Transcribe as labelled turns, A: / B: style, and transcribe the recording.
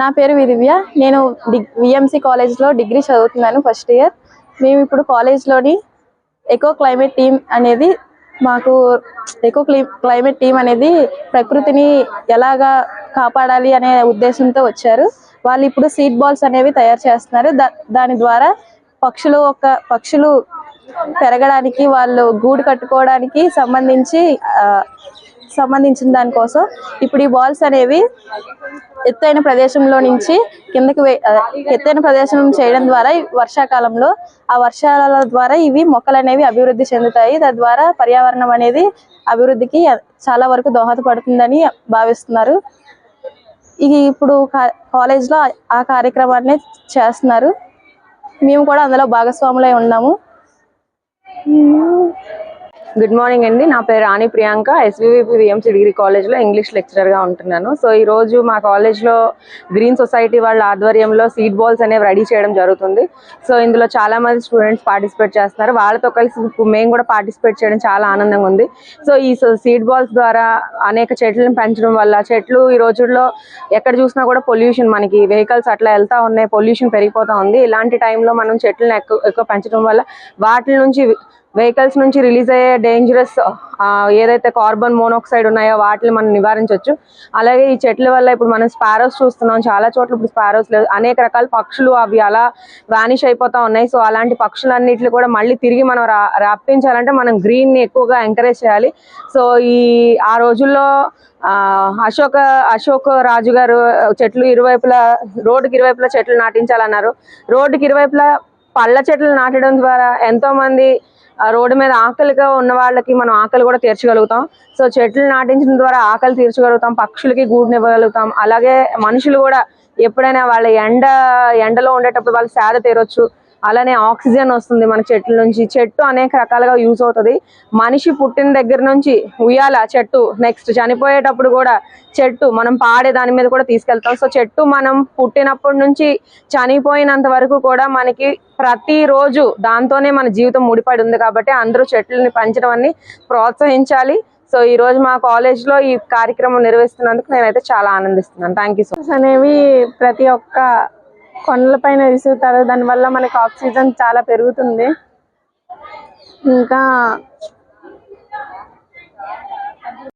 A: నా పేరు విదివ్య. నేను డిగ్ విఎంసి కాలేజ్లో డిగ్రీ చదువుతున్నాను ఫస్ట్ ఇయర్ మేము ఇప్పుడు కాలేజ్లోని ఎకో క్లైమేట్ టీమ్ అనేది మాకు ఎకో క్లై క్లైమేట్ టీమ్ అనేది ప్రకృతిని ఎలాగా కాపాడాలి అనే ఉద్దేశంతో వచ్చారు. వాళ్ళు ఇప్పుడు సీడ్ బాల్స్ అనేవి తయారు చేస్తున్నారు. దా దాని ద్వారా పక్షులు ఒక పక్షులు పెరగడానికి వాళ్ళు గూడు కట్టుకోవడానికి సంబంధించి సంబంధించిన దానికోసం. ఇప్పుడు ఈ బాల్స్ అనేవి ఎత్తైన ప్రదేశంలో నుంచి కిందకి ఎత్తైన ప్రదేశం చేయడం ద్వారా వర్షాకాలంలో ఆ వర్షాల ద్వారా ఇవి మొక్కలు అనేవి అభివృద్ధి చెందుతాయి. తద్వారా పర్యావరణం అనేది అభివృద్ధికి చాలా వరకు దోహదపడుతుందని భావిస్తున్నారు. ఇది ఇప్పుడు కాలేజ్లో ఆ- ఆ కార్యక్రమాన్ని చేస్తున్నారు. మేము కూడా అందులో భాగస్వాములై ఉన్నాము.
B: గుడ్ మార్నింగ్ అండి. నా పేరు Rani Priyanka. SVVP VMC degree కాలేజ్లో ఇంగ్లీష్ లెక్చరర్గా ఉంటున్నాను. సో ఈ రోజు మా కాలేజ్లో గ్రీన్ సొసైటీ వాళ్ళ ఆధ్వర్యంలో సీడ్ బాల్స్ అనేవి రెడీ చేయడం జరుగుతుంది. సో ఇందులో చాలా మంది స్టూడెంట్స్ పార్టిసిపేట్ చేస్తున్నారు. వాళ్ళతో కలిసి మేము కూడా పార్టిసిపేట్ చేయడం చాలా ఆనందంగా ఉంది. సో ఈ సీడ్ బాల్స్ ద్వారా అనేక చెట్లను పెంచడం వల్ల చెట్లు ఈ రోజుల్లో ఎక్కడ చూసినా కూడా పొల్యూషన్ మనకి వెహికల్స్ అట్లా వెళ్తా ఉన్నాయి పొల్యూషన్ పెరిగిపోతా ఉంది. ఇలాంటి టైంలో మనం చెట్లను ఎక్కువ ఎక్కువ పెంచడం వల్ల వాటి నుంచి వెహికల్స్ నుంచి రిలీజ్ అయ్యే డేంజరస్ ఏదైతే కార్బన్ మోనాక్సైడ్ ఉన్నాయో వాటిని మనం నివారించవచ్చు అలాగే ఈ చెట్ల వల్ల ఇప్పుడు మనం స్పారోస్ చూస్తున్నాం. చాలా చోట్ల ఇప్పుడు స్పారోస్ లేదు అనేక రకాల పక్షులు అవి అలా వానిష్ అయిపోతా ఉన్నాయి. సో అలాంటి పక్షులన్నింటిని కూడా మళ్ళీ తిరిగి మనం రా రప్పించాలంటే మనం గ్రీన్ని ఎక్కువగా ఎంకరేజ్ చేయాలి. సో ఈ ఆ రోజుల్లో అశోక అశోక్ రాజు గారు చెట్లు ఇరువైపులా రోడ్డుకి ఇరువైపులా చెట్లు నాటించాలన్నారు. రోడ్డుకి ఇరువైపులా పళ్ళ చెట్లు నాటడం ద్వారా ఎంతో మంది రోడ్డు మీద ఆకలిగా ఉన్న వాళ్ళకి మనం ఆకలి కూడా తీర్చగలుగుతాం. సో చెట్లు నాటించడం ద్వారా ఆకలి తీర్చగలుగుతాం పక్షులకి గూడునివ్వగలుగుతాం అలాగే మనుషులు కూడా ఎప్పుడైనా వాళ్ళ ఎండ ఎండలో ఉండేటప్పుడు వాళ్ళు సేద తీరొచ్చు. అలానే ఆక్సిజన్ వస్తుంది మన చెట్ల నుంచి. చెట్టు అనేక రకాలుగా యూజ్ అవుతుంది. మనిషి పుట్టిన దగ్గర నుంచి ఉయ్యాల చెట్టు నెక్స్ట్ చనిపోయేటప్పుడు కూడా చెట్టు మనం పాడే దాని మీద కూడా తీసుకెళ్తాం. సో చెట్టు మనం పుట్టినప్పటి నుంచి చనిపోయినంత వరకు కూడా మనకి ప్రతిరోజు దాంతోనే మన జీవితం ముడిపడి ఉంది కాబట్టి అందరూ చెట్లని పెంచడం అన్ని ప్రోత్సహించాలి. సో ఈ రోజు మా కాలేజ్లో ఈ కార్యక్రమం నిర్వహిస్తున్నందుకు నేనైతే చాలా ఆనందిస్తున్నాను. థ్యాంక్ యూ సో
A: అనేవి ప్రతి ఒక్క కొండల పైన దానివల్ల మనకి ఆక్సిజన్ చాలా పెరుగుతుంది. ఇంకా